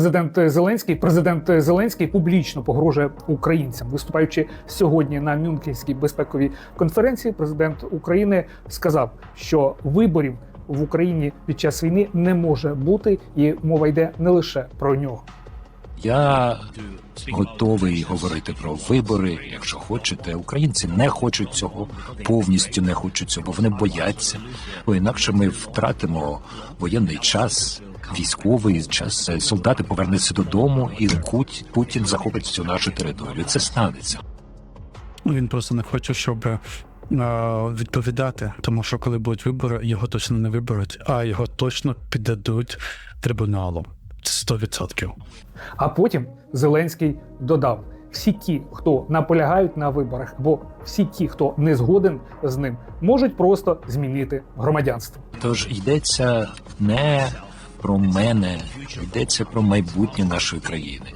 Президент Зеленський, президент Зеленський публічно погрожує українцям, виступаючи сьогодні на Мюнхенській безпековій конференції. Президент України сказав, що виборів в Україні під час війни не може бути, і мова йде не лише про нього. Я готовий говорити про вибори, якщо хочете. Українці не хочуть цього, повністю не хочуть цього. Вони бояться, бо інакше ми втратимо воєнний час, військовий час. Солдати повернуться додому, і Куть- Путін захопить всю нашу територію. Це станеться. Ну, Він просто не хоче, щоб е, відповідати, тому що коли будуть вибори, його точно не виберуть, а його точно піддадуть трибуналу. Це 100%. А потім Зеленський додав: всі ті, хто наполягають на виборах, або всі ті, хто не згоден з ним, можуть просто змінити громадянство. Тож йдеться не про мене, йдеться про майбутнє нашої країни.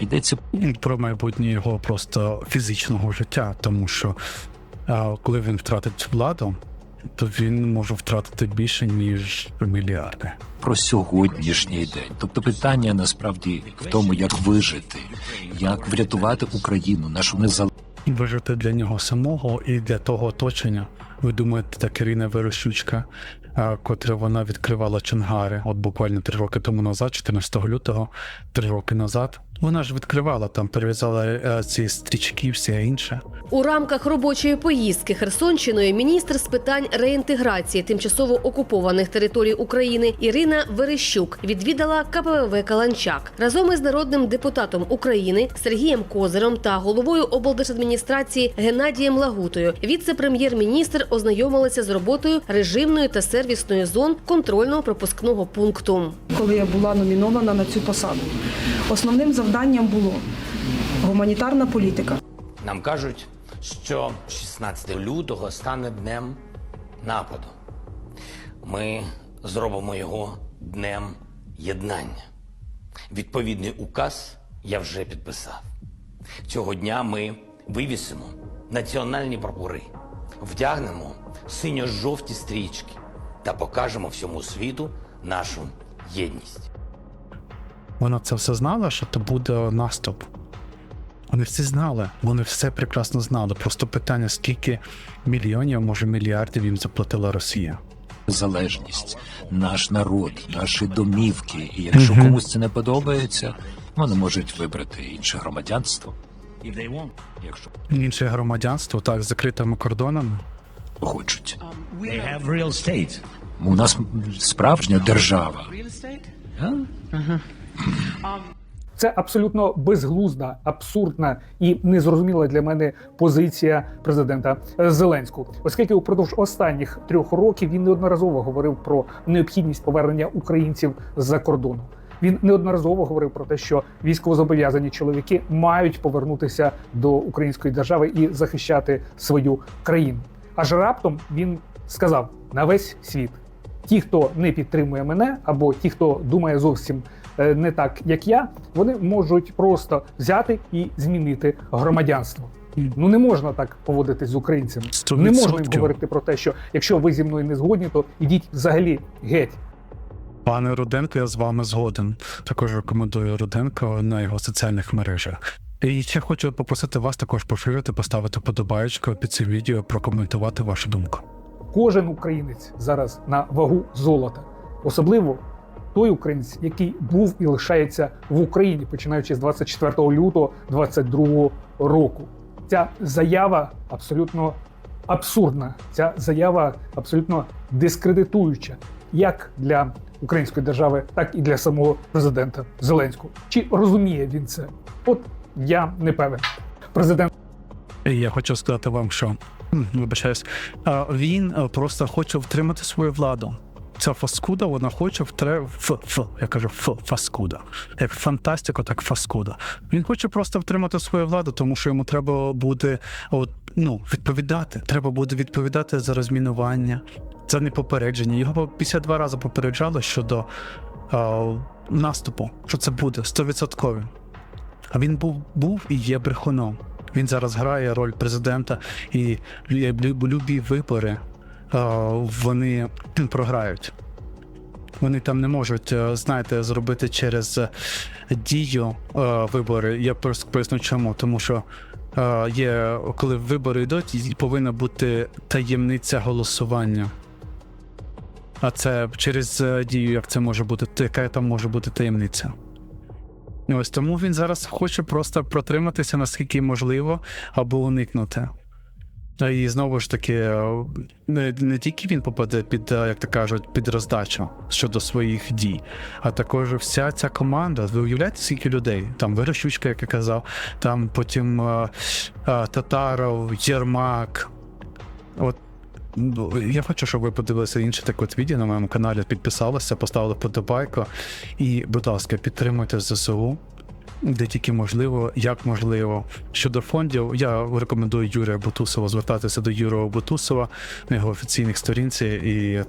Йдеться Про майбутнє його просто фізичного життя, тому що коли він втратить владу, то він може втратити більше ніж мільярди. про сьогоднішній день. Тобто питання насправді в тому, як вижити, як врятувати Україну, нашу незалежність. вижити для нього самого і для того оточення. Ви думаєте, та Ірина Верещучка, котра вона відкривала Чангари, от буквально три роки тому назад, 14 лютого, три роки назад. Вона ж відкривала там, перев'язала е, ці стрічки, все інше. У рамках робочої поїздки Херсонщиною міністр з питань реінтеграції тимчасово окупованих територій України Ірина Верещук відвідала КПВВ Каланчак разом із народним депутатом України Сергієм Козиром та головою облдержадміністрації Геннадієм Лагутою. Віце-прем'єр-міністр ознайомилися з роботою режимної та сервісної зон контрольно-пропускного пункту. коли я була номінована на цю посаду. Основним завданням було гуманітарна політика. Нам кажуть, що 16 лютого стане днем нападу. Ми зробимо його днем єднання. Відповідний указ я вже підписав. Цього дня ми вивісимо національні прапори, вдягнемо синьо-жовті стрічки та покажемо всьому світу нашу єдність. Вона це все знала, що це буде наступ. Вони всі знали, вони все прекрасно знали. Просто питання, скільки мільйонів, може мільярдів їм заплатила Росія. Залежність, наш народ, наші домівки. І якщо комусь це не подобається, вони можуть вибрати інше громадянство. Якщо Інше громадянство, так, з закритими кордонами. хочуть. They have real estate. У нас справжня держава. Це абсолютно безглузда, абсурдна і незрозуміла для мене позиція президента Зеленського, оскільки упродовж останніх трьох років він неодноразово говорив про необхідність повернення українців з-за кордону. Він неодноразово говорив про те, що військовозобов'язані чоловіки мають повернутися до української держави і захищати свою країну. Аж раптом він сказав на весь світ: ті, хто не підтримує мене, або ті, хто думає зовсім е, не так, як я, вони можуть просто взяти і змінити громадянство. Ну не можна так поводитись з українцями. Сто Не можна їм говорити про те, що якщо ви зі мною не згодні, то ідіть взагалі геть. Пане Руденко, я з вами згоден. Також рекомендую Руденко на його соціальних мережах. І ще хочу попросити вас також поширити, поставити подобаєчку під цим відео, прокоментувати вашу думку. Кожен українець зараз на вагу золота, особливо той українець, який був і лишається в Україні, починаючи з 24 лютого 2022 року. Ця заява абсолютно абсурдна. Ця заява абсолютно дискредитуюча як для української держави, так і для самого президента Зеленського. Чи розуміє він це? От я не певен. Президент я хочу сказати вам, що вибачаюсь, він просто хоче втримати свою владу. Ця фаскуда, вона хоче втре ф, ф, я кажу ф, фаскуда. Як фантастика, так фаскуда. Він хоче просто втримати свою владу, тому що йому треба буде от, ну, відповідати. Треба буде відповідати за розмінування, за непопередження. Його 52 рази попереджали щодо а, наступу, що це буде 100%. А він був, був і є брехуном. Він зараз грає роль президента, і лю- лю- любі вибори вони програють. Вони там не можуть, е, знаєте, зробити через е, дію е, вибори. Я просто поясню чому. Тому що е, є, коли вибори йдуть, повинна бути таємниця голосування. А це через е, дію, як це може бути, яка там може бути таємниця. Ось тому він зараз хоче просто протриматися наскільки можливо, або уникнути. І знову ж таки, е, не, не тільки він попаде під, е, як то кажуть, під роздачу щодо своїх дій, а також вся ця команда. Ви уявляєте, скільки людей? Там Верещучка, як я казав, там потім е, е, Татаров, Єрмак. От ну, я хочу, щоб ви подивилися інше таке відео на моєму каналі, підписалися, поставили подобайку. І, будь ласка, підтримуйте ЗСУ. Де тільки можливо, як можливо. Щодо фондів, я рекомендую Юрія Бутусова звертатися до Юрія Бутусова на його офіційних сторінці і